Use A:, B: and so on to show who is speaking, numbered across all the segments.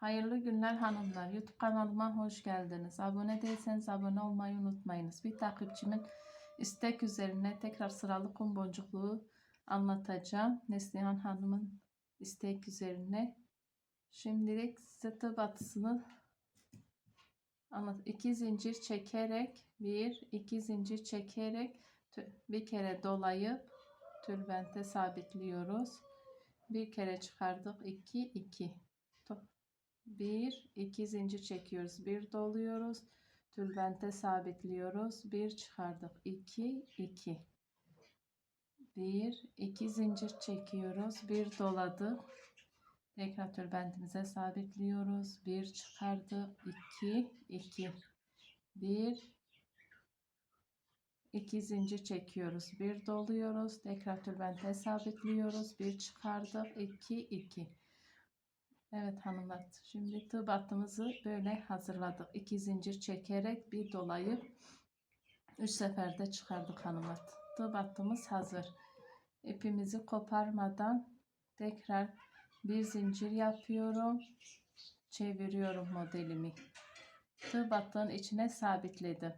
A: Hayırlı günler hanımlar. YouTube kanalıma hoş geldiniz. Abone değilseniz abone olmayı unutmayınız. Bir takipçimin istek üzerine tekrar sıralı kum boncukluğu anlatacağım. Neslihan Hanım'ın istek üzerine. Şimdilik size tığ batısını anlat. İki zincir çekerek bir, iki zincir çekerek bir kere dolayıp tülbente sabitliyoruz. Bir kere çıkardık. 2 2. Bir, iki zincir çekiyoruz. Bir doluyoruz. Tülbente sabitliyoruz. Bir çıkardık. 2 2. Bir, iki zincir çekiyoruz. Bir doladık. Tekrar tülbentimize sabitliyoruz. Bir çıkardık. 2 2. Bir, iki zincir çekiyoruz. Bir doluyoruz. Tekrar tülbente sabitliyoruz. Bir çıkardık. 2 2. Evet hanımlar. Şimdi tığ böyle hazırladık. İki zincir çekerek bir dolayıp üç seferde çıkardık hanımlar. Tığ battığımız hazır. İpimizi koparmadan tekrar bir zincir yapıyorum. Çeviriyorum modelimi. Tığ battığın içine sabitledim.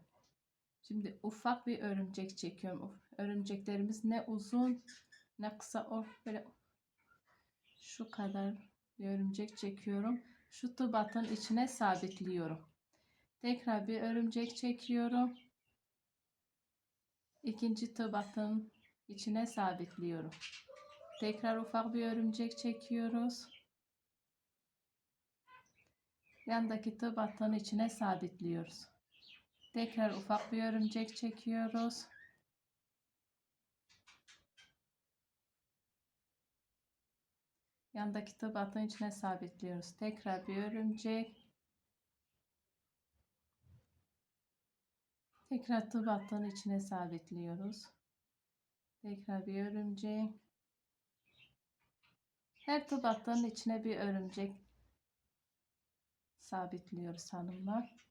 A: Şimdi ufak bir örümcek çekiyorum. Örümceklerimiz ne uzun ne kısa o böyle şu kadar örümcek çekiyorum. Şu tığ battığın içine sabitliyorum. Tekrar bir örümcek çekiyorum. İkinci tığ battığın içine sabitliyorum. Tekrar ufak bir örümcek çekiyoruz. Yandaki tığ battığın içine sabitliyoruz. Tekrar ufak bir örümcek çekiyoruz. Yandaki tığ battığın içine sabitliyoruz. Tekrar bir örümcek. Tekrar tığ battığın içine sabitliyoruz. Tekrar bir örümcek. Her tığ battığın içine bir örümcek sabitliyoruz hanımlar.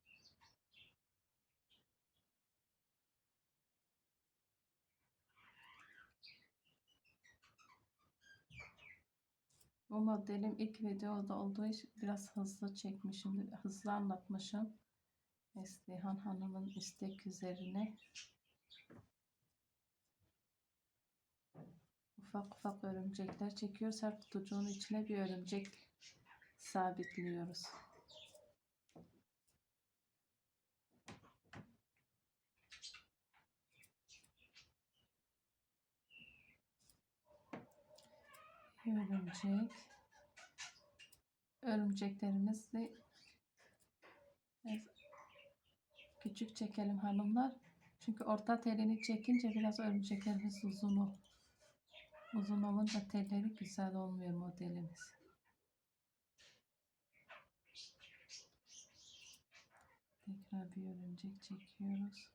A: Bu modelim ilk videoda olduğu için biraz hızlı çekmişim, hızlı anlatmışım. Neslihan Hanım'ın istek üzerine ufak ufak örümcekler çekiyoruz. Her kutucuğun içine bir örümcek sabitliyoruz. Örümcek. Örümceklerimizi küçük çekelim hanımlar. Çünkü orta telini çekince biraz örümceklerimiz uzun ol- uzun olunca telleri güzel olmuyor modelimiz. Tekrar bir örümcek çekiyoruz.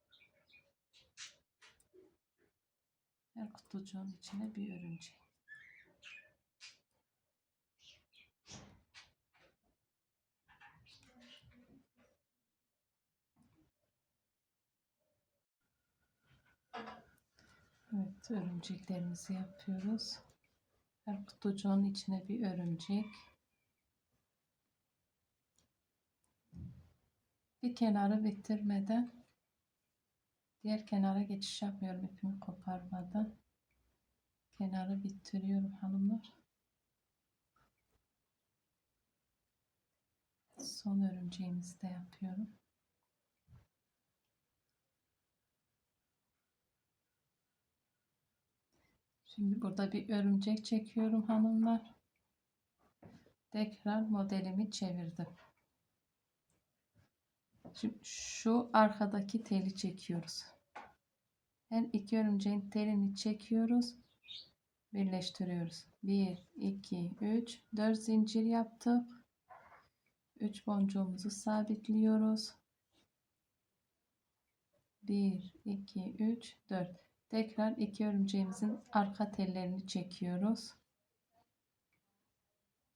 A: Her kutucuğun içine bir örümcek Evet, örümceklerimizi yapıyoruz. Her kutucuğun içine bir örümcek. Bir kenarı bitirmeden diğer kenara geçiş yapmıyorum ipimi koparmadan. Kenarı bitiriyorum hanımlar. Son örümceğimizi de yapıyorum. Şimdi burada bir örümcek çekiyorum hanımlar. Tekrar modelimi çevirdim. Şimdi şu arkadaki teli çekiyoruz. Her iki örümceğin telini çekiyoruz. Birleştiriyoruz. 1, 2, 3, 4 zincir yaptık. 3 boncuğumuzu sabitliyoruz. 1, 2, 3, 4. Tekrar iki örümceğimizin arka tellerini çekiyoruz.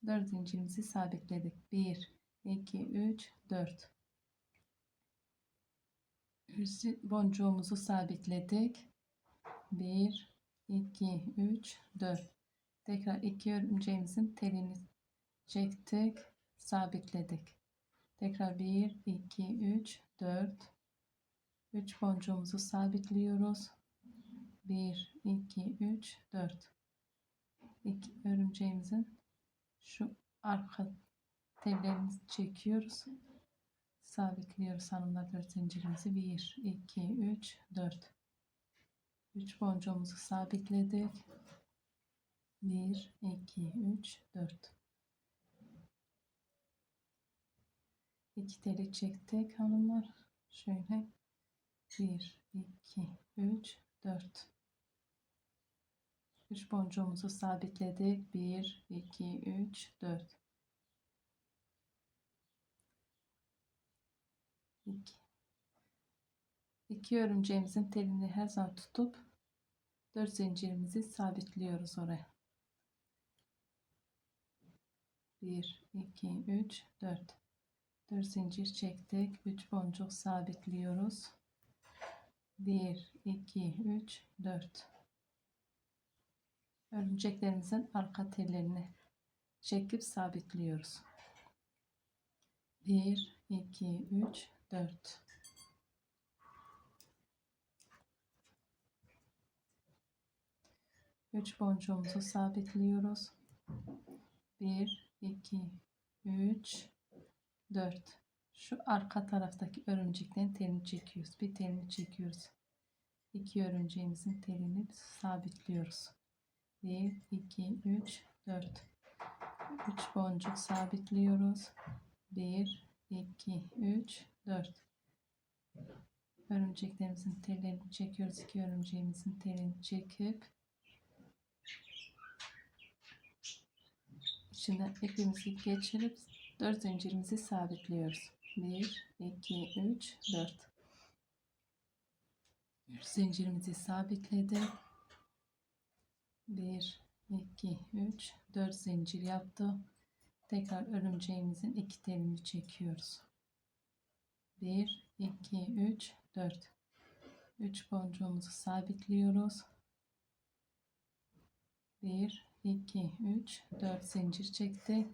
A: 4 zincirimizi sabitledik. 1, 2, 3, 4. Boncuğumuzu sabitledik. 1, 2, 3, 4. Tekrar iki örümceğimizin telini çektik. sabitledik. Tekrar 1, 2, 3, 4. 3 boncuğumuzu sabitliyoruz. 1, 2, 3, 4. İki örümceğimizin şu arka tellerimizi çekiyoruz. Sabitliyoruz hanımlar 4 zincirimizi. 1, 2, 3, 4. 3 boncuğumuzu sabitledik. 1, 2, 3, 4. 2 teli çektik hanımlar. Şöyle 1, 2, 3, 4. 3 boncuğumuzu sabitledik. 1, 2, 3, 4. 2. 2 örümceğimizin telini her zaman tutup 4 zincirimizi sabitliyoruz oraya. 1, 2, 3, 4. 4 zincir çektik. 3 boncuk sabitliyoruz. 1, 2, 3, 4. Örümceklerimizin arka tellerini çekip sabitliyoruz. 1, 2, 3, 4. Üç boncuğumuzu sabitliyoruz. 1, 2, 3, 4. Şu arka taraftaki örümceklerin telini çekiyoruz. Bir telini çekiyoruz. İki örümceğimizin telini sabitliyoruz. 1, 2, 3, 4. 3 boncuk sabitliyoruz. 1, 2, 3, 4. Örümceklerimizin tellerini çekiyoruz. İki örümceğimizin telini çekip içinden ipimizi geçirip 4 zincirimizi sabitliyoruz. 1, 2, 3, 4. 3 zincirimizi sabitledik. 1, 2, 3, 4 zincir yaptı. Tekrar örümceğimizin iki telini çekiyoruz. 1, 2, 3, 4. 3 boncuğumuzu sabitliyoruz. 1, 2, 3, 4 zincir çekti.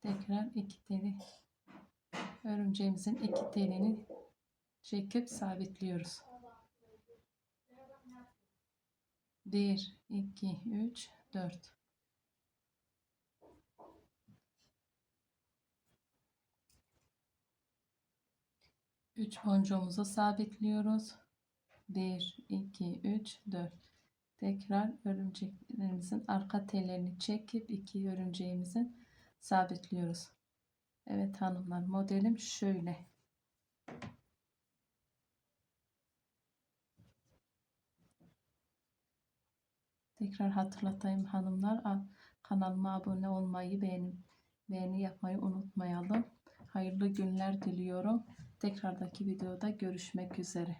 A: Tekrar iki teli örümceğimizin iki telini çekip sabitliyoruz. 1, 2, 3, 4. Üç boncuğumuzu sabitliyoruz. 1, 2, 3, 4. Tekrar örümceklerimizin arka tellerini çekip iki örümceğimizin sabitliyoruz. Evet hanımlar modelim şöyle. Tekrar hatırlatayım hanımlar. Kanalıma abone olmayı, beğeni, beğeni yapmayı unutmayalım. Hayırlı günler diliyorum. Tekrardaki videoda görüşmek üzere.